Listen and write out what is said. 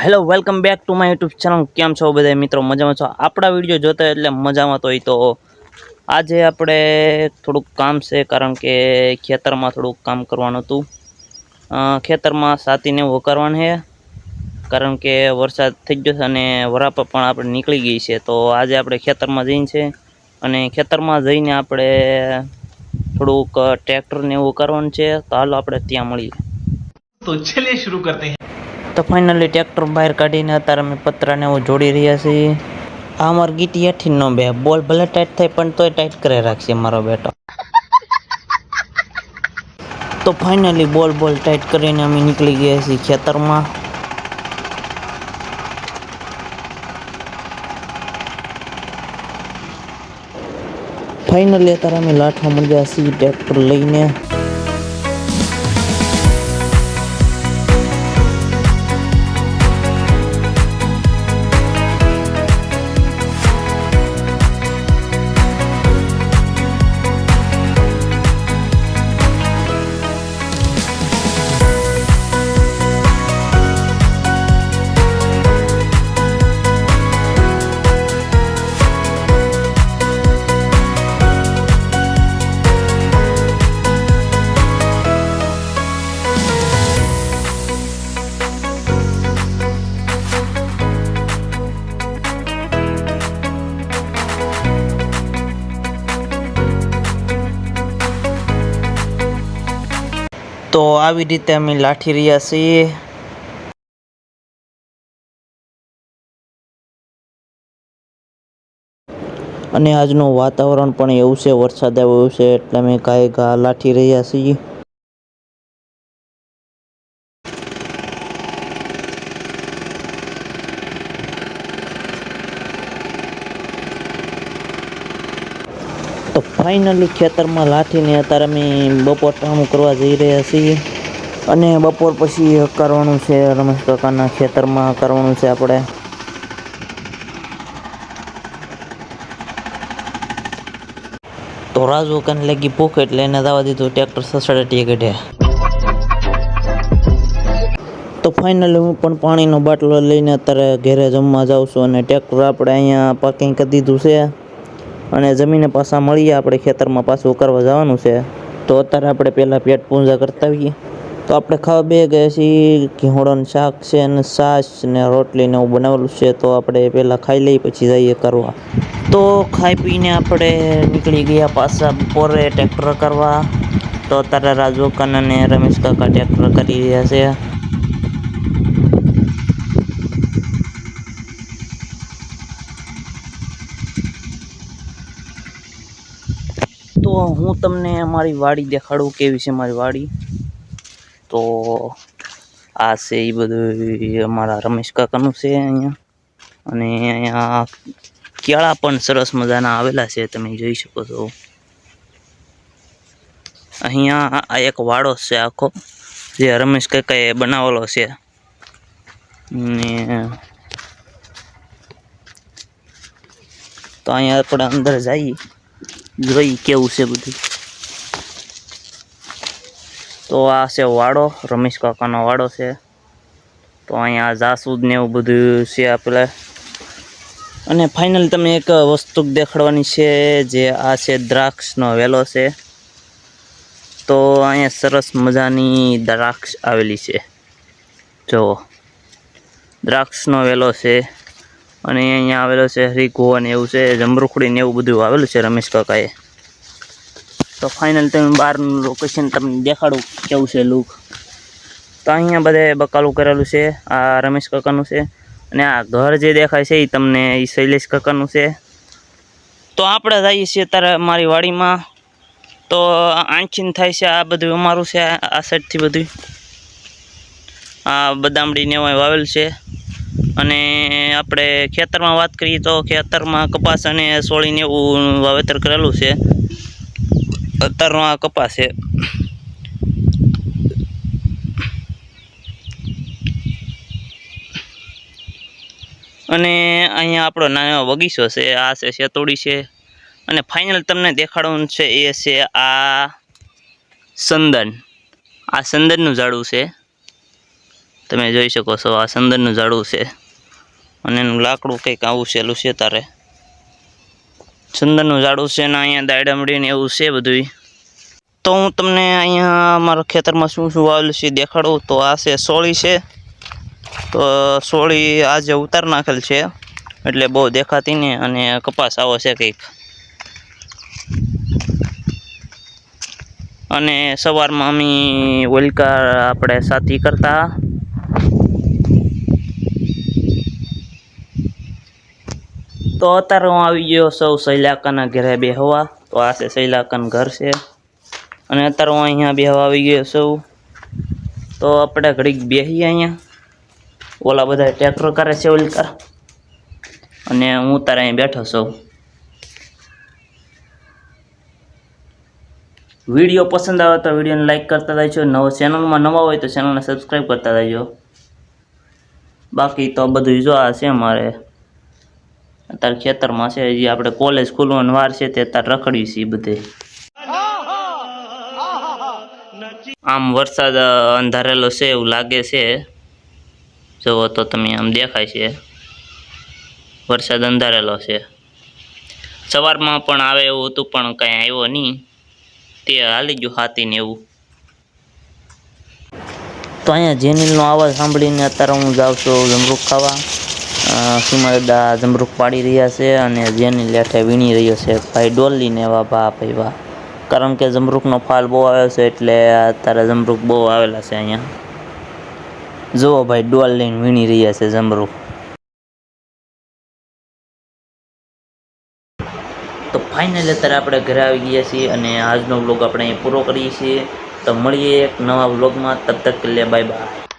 Hello welcome back to my YouTube channel કેમ છો બધા મિત્રો? મજામાં છો? આપણા વીડિયો જોતા એટલે મજામાં તો હોય તો આજે આપણે થોડુંક કામ છે, કારણ કે ખેતરમાં થોડુંક કામ કરવાનું હતું. ખેતરમાં સાતીને વોકારવાનું છે, કારણ કે વરસાદ થઈ ગયો છે અને વરાપ પણ આપણે નીકળી ગઈ છે. તો આજે આપણે ખેતરમાં જઈને છે અને ખેતરમાં જઈને આપણે થોડુંક ટ્રેક્ટરને એવું કરવાનું છે. તો હાલો આપણે ત્યાં મળીએ. તો છેલ્લે શરૂ કરતા તો ફાઇનલી ટ્રેક્ટર બહાર કાઢીને અત્યારે અમે પતરાને એવું જોડી રહ્યા છીએ. આ અમારી ગીટી હેઠી ન બે, બોલ ભલે ટાઈટ થાય પણ તોય ટાઈટ કરી રાખશે મારો બેટો. તો ફાઇનલી બોલ બોલ ટાઈટ કરીને અમે નીકળી ગયા છીએ ખેતરમાં. ફાઇનલી અત્યારે અમે લાઠવા મળ્યા છીએ ટ્રેક્ટર લઈને. તો આવી રીતે અમે લાઠી રહ્યા છીએ. અને આજનું વાતાવરણ પણ એવું છે, વરસાદ આવ્યો છે, એટલે અમે ગાય ઘા લાઠી રહ્યા છીએ. તો ફાઇનલી ખેતરમાં લાઠીને અત્યારે અમે બપોર ટાણું કરવા જઈ રહ્યા છીએ. અને બપોર પછી કરવાનું છે રમેશ કાકાના ખેતરમાં કરવાનું છે આપણે. તો રાજુ કાન લાગી ભૂખ એટલે એને દાવા દીધું, ટ્રેક્ટર સસડાટીએ કઢે તો ફાઇનલી હું પણ પાણીનો બાટલો લઈને અત્યારે ઘરે જમવા જાઉં છું અને ટ્રેક્ટર આપણે અહીંયા પાર્કિંગ કરી દીધું છે. અને જમીને પાછા મળીએ, આપણે ખેતરમાં પાછું કરવા જવાનું છે. તો અત્યારે આપણે પહેલાં પેટ પૂંજા કરતા આવીએ તો આપણે ખાવા બે ગયા છીએ ઘીહોળાનું શાક છે અને છાશ ને રોટલીને એવું બનાવેલું છે. તો આપણે પહેલાં ખાઈ લઈએ, પછી જઈએ કરવા. તો ખાઈ પીને આપણે નીકળી ગયા પાછા બપોરે ટ્રેક્ટર કરવા. તો અત્યારે રાજુ કાન અને રમેશ કાકા ટ્રેક્ટર કરી રહ્યા છે. તો હું તમને મારી વાડી દેખાડું કેવી છે મારી વાડી. તો આ છે એ બધું અમારા રમેશ કાકાનું છે અહીંયા. અને અહીંયા કેળા પણ સરસ મજાના આવેલા છે, તમે જોઈ શકો છો. અહીંયા આ એક વાડો છે આખો, જે રમેશ કાકાએ બનાવેલો છે. ને તો અહીંયા આપણે અંદર જઈએ. જોઈ કેવું છે બધું. તો આ છે વાડો, રમેશ કાકાનો વાડો છે. તો અહીંયા જાસૂદ ને એવું બધું છે આપણે અને ફાઇનલ તમે એક વસ્તુ દેખાડવાની છે જે આ છે દ્રાક્ષનો વેલો છે. તો અહીંયા સરસ મજાની દ્રાક્ષ આવેલી છે. જુઓ. દ્રાક્ષનો વેલો છે. અને અહીંયા આવેલો છે હરીકો અને એવું છે, જમરૂખડી ને એવું બધું આવેલું છે રમેશ કાકાએ. તો ફાઇનલ તમે બહારનું લોકેશન તમને દેખાડું કેવું છે લુક તો અહીંયા બધે બકાલું કરેલું છે, આ રમેશ કાકાનું છે. અને આ ઘર જે દેખાય છે એ તમને એ શૈલેષ કાકાનું છે. તો આપણે જઈએ છીએ અત્યારે મારી વાડીમાં. તો આંચીન થાય છે, આ બધું અમારું છે, આ સાઈડથી બધું. આ બદામડી ને વાવેલ છે. અને આપણે ખેતરમાં વાત કરીએ તો ખેતરમાં કપાસ અને સોળીને એવું વાવેતર કરેલું છે. અત્યારનો આ કપાસ છે. અને અહીંયા આપણો નાનો બગીચો છે, આ છે શેતોડી છે. અને ફાઇનલ તમને દેખાડવાનું છે એ છે આ સંદન. આ સંદનનું ઝાડું છે. તમે જોઈ શકો છો, આ સંદનનું ઝાડું છે. અને એનું લાકડું કંઈક આવું છેલું છે તારે. સંદનનું ઝાડું છે ને અહીંયા દાયડામડીને એવું છે બધું તો હું તમને અહીંયા મારા ખેતરમાં શું શું વાવેલું છે દેખાડું. તો આ છે સોળી છે. તો સોળી આજે ઉતાર નાખેલ છે. એટલે બહુ દેખાતી ને અને કપાસ આવો છે કંઈક. અને સવારમાં અમે ઓલકા આપણે સાથી કરતા. તો અત્યારે હું આવી ગયો સૌ શૈલાકાના ઘરે બેહવા. તો આ છે શૈલાકાનું ઘર છે. અને અત્યારે હું અહીંયા બેહવા આવી ગયો સૌ તો આપણે ઘડીક બેસીએ અહીંયા. ઓલા બધા ટ્રેક્ટર કરે છે ઓલકાર અને હું તારે અહીં બેઠો છું. વીડિયો પસંદ આવે તો વિડીયોને લાઈક કરતા જજો નવો ચેનલમાં નવા હોય તો ચેનલને સબસ્ક્રાઈબ કરતા જજો બાકી તો બધું જો આ છે અમારે. અત્યારે ખેતરમાં છે, હજી આપણે કોલેજ ખુલવાની વાર છે, તે અત્યારે રખડી છે બધે. આમ વરસાદ અંધારેલો છે એવું લાગે છે. જુઓ તો તમે આમ દેખાય છે. વરસાદ અંધારેલો છે. સવારમાં પણ આવે એવું હતું, પણ કાંઈ આવ્યો નહીં. તે હાલી ગયું હાથીને એવું. તો અહીંયા જેનિલનો અવાજ સાંભળીને અત્યારે હું જાઉં છું જમરૂખ ખાવા. સીમાદા જમરૂખ પાડી રહ્યા છે અને જેનિલ લેઠે વીણી રહ્યો છે. ભાઈ ડોલીને એવા ભા ભાઈ વાહ કારણ કે જમરૂખનો ફાલ બહુ આવ્યો છે એટલે અત્યારે જમરૂખ બહુ આવેલા છે અહીંયા. જુઓ ભાઈ ડોલ લઈને વીણી રહ્યા છે જમરૂખ તો ફાઇનલ અત્યારે આપણે ઘરે આવી ગયા છીએ અને આજનો બ્લોગ આપણે અહીં પૂરો કરીએ છીએ. તો મળીએ એક નવા વ્લોગમાં તબ તક લે બાય બાય